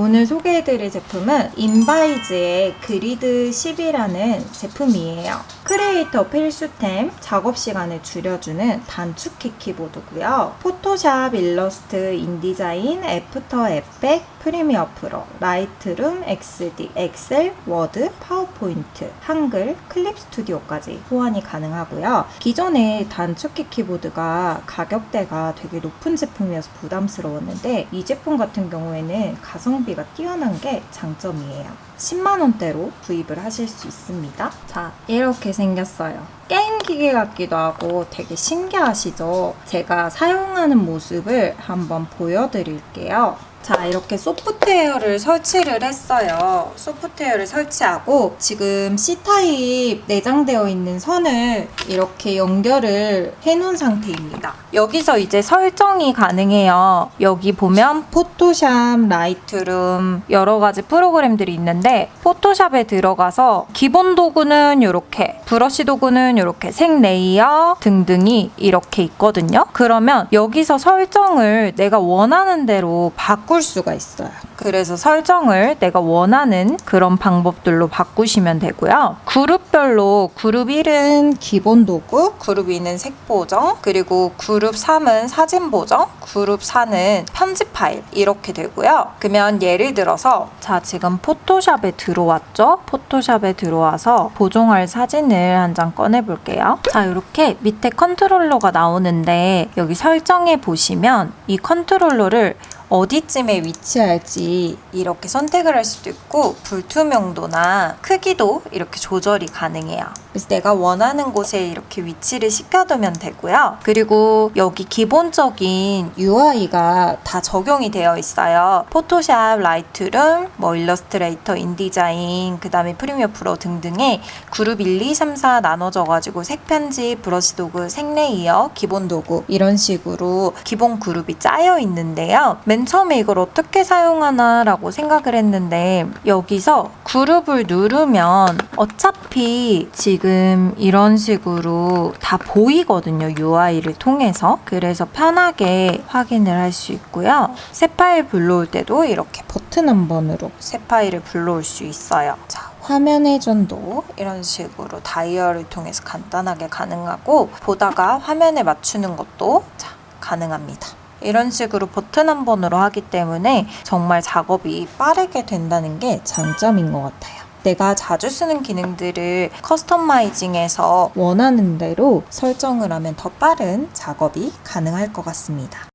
오늘 소개해드릴 제품은 인바이즈의 그리드 10이라는 제품이에요. 크리에이터 필수템, 작업 시간을 줄여주는 단축키 키보드고요. 포토샵, 일러스트, 인디자인, 애프터 에펙, 프리미어 프로, 라이트룸, XD, 엑셀, 워드, 파워포인트, 한글, 클립 스튜디오까지 호환이 가능하고요. 기존의 단축키 키보드가 가격대가 되게 높은 제품이어서 부담스러웠는데 이 제품 같은 경우에는 가성비가 뛰어난 게 장점이에요. 10만원대로 구입을 하실 수 있습니다. 자, 이렇게 생겼어요. 게임 기계 같기도 하고 되게 신기하시죠? 제가 사용하는 모습을 한번 보여드릴게요. 자, 이렇게 소프트웨어를 설치를 했어요. 소프트웨어를 설치하고 지금 C타입 내장되어 있는 선을 이렇게 연결을 해 놓은 상태입니다. 여기서 이제 설정이 가능해요. 여기 보면 포토샵, 라이트룸 여러 가지 프로그램들이 있는데 포토샵에 들어가서 기본 도구는 이렇게 브러쉬 도구는 이렇게 색 레이어 등등이 이렇게 있거든요. 그러면 여기서 설정을 내가 원하는 대로 바꿀 수가 있어요. 그래서 설정을 내가 원하는 그런 방법들로 바꾸시면 되고요. 그룹별로 그룹 1은 기본 도구, 그룹 2는 색 보정, 그리고 그룹 3은 사진 보정, 그룹 4는 편집 파일 이렇게 되고요. 그러면 예를 들어서 자 지금 포토샵에 들어왔죠? 포토샵에 들어와서 보정할 사진을 한 장 꺼내 볼게요. 자 이렇게 밑에 컨트롤러가 나오는데 여기 설정해 보시면 이 컨트롤러를 어디쯤에 위치할지 이렇게 선택을 할 수도 있고 불투명도나 크기도 이렇게 조절이 가능해요. 그래서 내가 원하는 곳에 이렇게 위치를 시켜두면 되고요. 그리고 여기 기본적인 UI가 다 적용이 되어 있어요. 포토샵, 라이트룸, 뭐 일러스트레이터, 인디자인, 그 다음에 프리미어 프로 등등의 그룹 1, 2, 3, 4 나눠져 가지고 색 편집, 브러쉬 도구, 색 레이어, 기본 도구 이런 식으로 기본 그룹이 짜여 있는데요. 맨 처음에 이걸 어떻게 사용하나라고 생각을 했는데 여기서 그룹을 누르면 어차피 지금 이런 식으로 다 보이거든요. UI를 통해서. 그래서 편하게 확인을 할 수 있고요. 새 파일 불러올 때도 이렇게 버튼 한 번으로 새 파일을 불러올 수 있어요. 자, 화면 회전도 이런 식으로 다이얼을 통해서 간단하게 가능하고 보다가 화면에 맞추는 것도 자, 가능합니다. 이런 식으로 버튼 한 번으로 하기 때문에 정말 작업이 빠르게 된다는 게 장점인 것 같아요. 내가 자주 쓰는 기능들을 커스터마이징해서 원하는 대로 설정을 하면 더 빠른 작업이 가능할 것 같습니다.